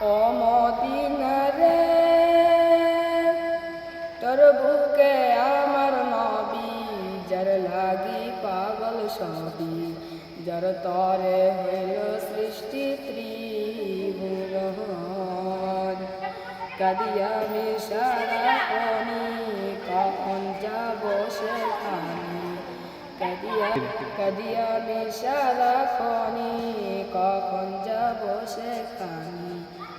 ও মদিনারে তোর আমার নবী, যার লাগি পাগল সবই, যার তরে হইল সৃষ্টি ত্রিভুবন। কাদিয়া আমি সারা কনি, কখন যাব সেখানে? কাদিয়া কাদিয়া আমি সারা কনি, কখন যাব সেখানে?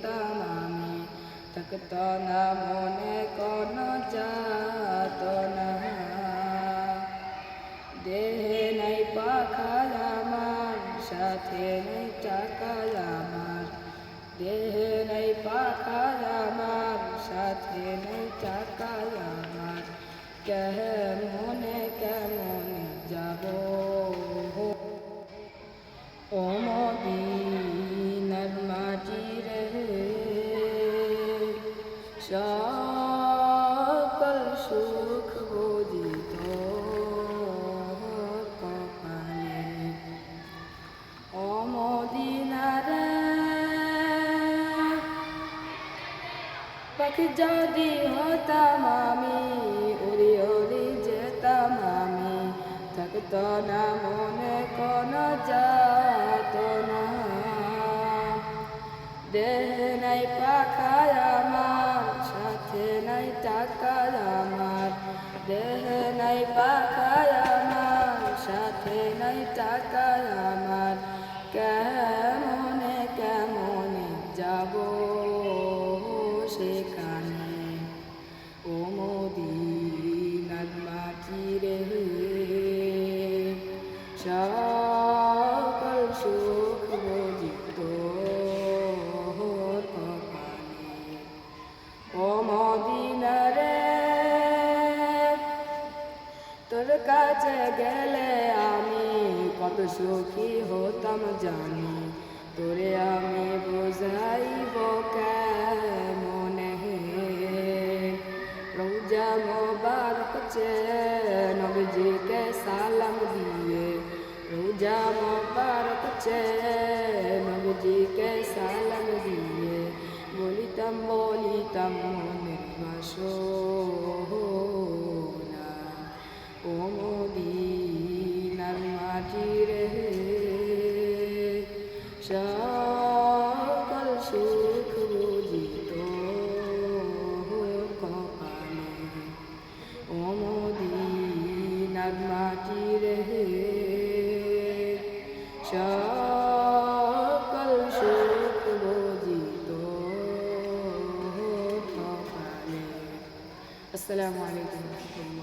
যেতাম আমি থাকত না মনে কোন যাত না। দেহে নাই পাখা আমার, সাথে নাই টাকা আমার। দেহে নাই পাখা আমার, সাথে নাই টাকা আমার। কেমনে কেমনে যাব? ও সুখ যদি হতাম আমি, উড়ি উড়ি যেতাম আমি। থাকত না মনে, কোন যাত না। দেহ নাই পাখা আমার সাথে নাই টাকা আমার, দেহ নাই পাখা আমার, সাথে নাই টাকা আমার, কেমনে কেমনে যাব সেখানে? ও মদিনার মাটি রে সকল কাছে গেলে আমি কত সুখী হতাম জানি। তোরে আমি বুঝাইব কেমনে? রোজা মোবারক চে নবীজিকে সালাম দিয়ে। রোজা মোবারক চে নবীজিকে সালাম দিয়ে। বলিতাম বলিতাম, মনের বাসনা সকল সুখ বুঝিত কপালে। ও মদিনার মাটি রে সকল সুখ বুঝিত কপালে। আসসালামু আলাইকুম।